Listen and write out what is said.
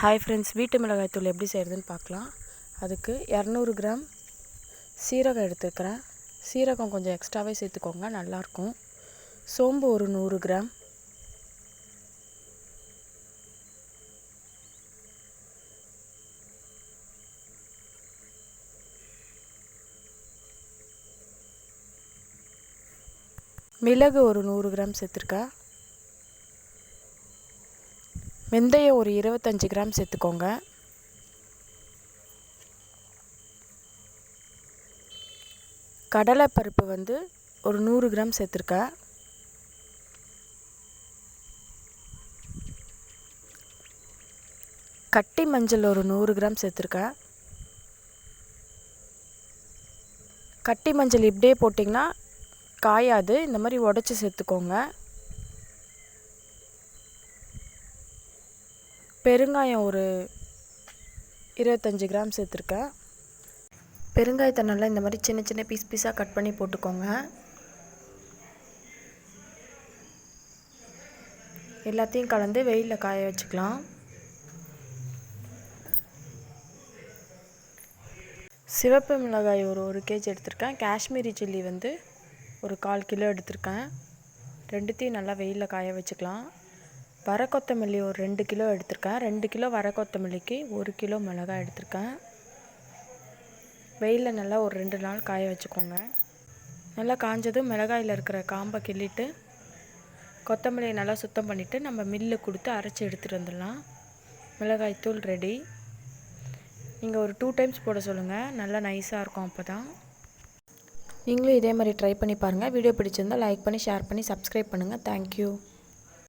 Hi friends வீட்டு மிளகாய் தூள் எப்படி செய்கிறதுன்னு பார்க்கலாம். அதுக்கு இரநூறு கிராம் சீரகம் எடுத்துக்கிறேன். சீரகம் கொஞ்சம் எக்ஸ்ட்ராவே சேர்த்துக்கோங்க நல்லாயிருக்கும். சோம்பு ஒரு நூறு கிராம். மிளகு ஒரு நூறு கிராம் சேர்த்துருக்கேன். வெந்தயம் ஒரு இருபத்தஞ்சி கிராம் சேர்த்துக்கோங்க. கடலைப்பருப்பு வந்து ஒரு நூறு கிராம் சேர்த்துருக்கேன் கட்டி மஞ்சள் ஒரு நூறு கிராம் சேர்த்துருக்கேன் கட்டி மஞ்சள் இப்படியே போட்டிங்கன்னா காயாது. இந்த மாதிரி உடச்சி சேர்த்துக்கோங்க. பெருங்காயம் ஒரு இருபத்தஞ்சி கிராம் சேர்த்துருக்கேன். பெருங்காயத்தை நல்லா இந்த மாதிரி சின்ன சின்ன பீஸ் பீஸாக கட் பண்ணி போட்டுக்கோங்க. எல்லாத்தையும் கலந்து வெயிலில் காய வச்சுக்கலாம். சிவப்பு மிளகாய் ஒரு ஒரு கேஜி எடுத்திருக்கேன். காஷ்மீரி சில்லி வந்து ஒரு கால் கிலோ எடுத்திருக்கேன். ரெண்டுத்தையும் நல்லா வெயிலில் காய வச்சுக்கலாம். வர கொத்தமல்லி ஒரு ரெண்டு கிலோ எடுத்திருக்கேன். ரெண்டு கிலோ வர கொத்தமல்லிக்கு ஒரு கிலோ மிளகாய் எடுத்திருக்கேன். வெயிலில் நல்லா ஒரு ரெண்டு நாள் காய வச்சுக்கோங்க. நல்லா காஞ்சதும் மிளகாயில் இருக்கிற காம்பை கிள்ளிட்டு கொத்தமல்லியை நல்லா சுத்தம் பண்ணிவிட்டு நம்ம மில்லு கொடுத்து அரைச்சி எடுத்துகிட்டு வந்துடலாம். மிளகாய் தூள் ரெடி நீங்கள் ஒரு டூ டைம்ஸ் போட சொல்லுங்கள் நல்லா நைஸாக இருக்கும் அப்போ தான் நீங்களும் இதே மாதிரி ட்ரை பண்ணி பாருங்கள் வீடியோ பிடிச்சிருந்தால் லைக் பண்ணி ஷேர் பண்ணி சப்ஸ்கிரைப் பண்ணுங்கள் தேங்க்யூ